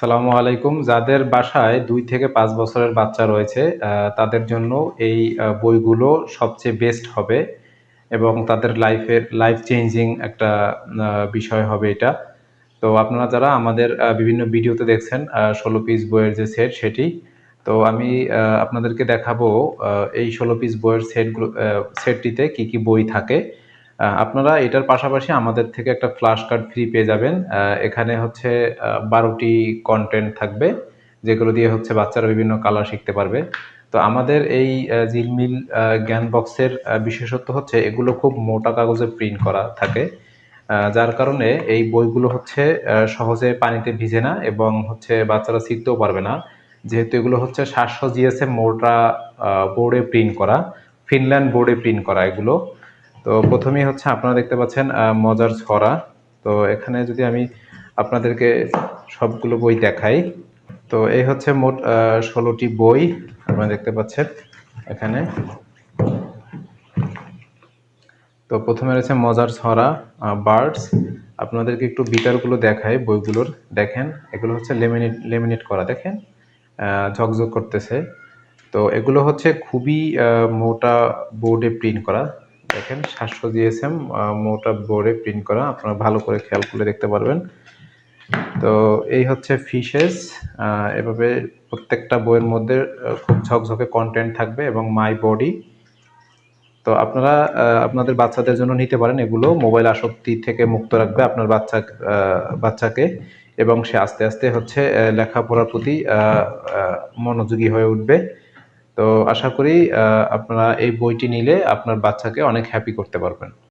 সালামু আলাইকুম। যাদের বাসায় দুই থেকে পাঁচ বছরের বাচ্চা রয়েছে তাদের জন্য এই বইগুলো সবচেয়ে বেস্ট হবে এবং তাদের লাইফের লাইফ চেঞ্জিং একটা বিষয় হবে এটা। তো আপনারা যারা আমাদের বিভিন্ন ভিডিওতে দেখছেন ষোলো পিস বইয়ের যে সেট সেটি, তো আমি আপনাদেরকে দেখাবো এই ষোলো পিস বইয়ের সেটগুলো সেটটিতে কি কি বই থাকে। আপনারা এটার পাশাপাশি আমাদের থেকে একটা ফ্ল্যাশ কার্ড ফ্রি পেয়ে যাবেন। এখানে হচ্ছে বারোটি কন্টেন্ট থাকবে, যেগুলো দিয়ে হচ্ছে বাচ্চারা বিভিন্ন কালার শিখতে পারবে। তো আমাদের এই জিলমিল জ্ঞান বক্সের বিশেষত্ব হচ্ছে এগুলো খুব মোটা কাগজে প্রিন্ট করা থাকে। যার কারণে এই বইগুলো হচ্ছে সহজে পানিতে ভিজে না এবং হচ্ছে বাচ্চারা শিখতেও পারবে না। যেহেতু এগুলো হচ্ছে সাতশো জিএসএম মোটা বোর্ডে প্রিন্ট করা ফিনল্যান্ড বোর্ডে প্রিন্ট করা এগুলো। তো প্রথমেই হচ্ছে আপনারা দেখতে পাচ্ছেন মজার ছড়া। তো এখানে যদি আমি আপনাদেরকে সবগুলো বই দেখাই, তো এই হচ্ছে মোট ষোলোটি বই আপনারা দেখতে পাচ্ছেন এখানে। তো প্রথমে রয়েছে মজার ছড়া বার্ডস। আপনাদেরকে একটু বিটারগুলো দেখাই বইগুলোর। দেখেন, এগুলো হচ্ছে লেমিনেট লেমিনেট করা, দেখেন ঝকঝক করতেছে। তো এগুলো হচ্ছে খুবই মোটা বোর্ডে প্রিন্ট করা। দেখেন, সাতশো জিএসএম মোটা বোর্ডে প্রিন্ট করা। আপনারা ভালো করে খেয়াল করলে দেখতে পারবেন। তো এই হচ্ছে ফিশেস। এভাবে প্রত্যেকটা বইয়ের মধ্যে খুব ঝকঝকে কন্টেন্ট থাকবে এবং মাই বডি তো আপনারা আপনাদের বাচ্চাদের জন্য নিতে পারেন এগুলো। মোবাইল আসক্তি থেকে মুক্ত রাখবে আপনার বাচ্চা বাচ্চাকে। এবং সে আস্তে আস্তে হচ্ছে লেখাপড়ার প্রতি মনোযোগী হয়ে উঠবে। তো আশা করি আপনারা এই বইটি নিলে আপনার বাচ্চাকে অনেক হ্যাপি করতে পারবেন।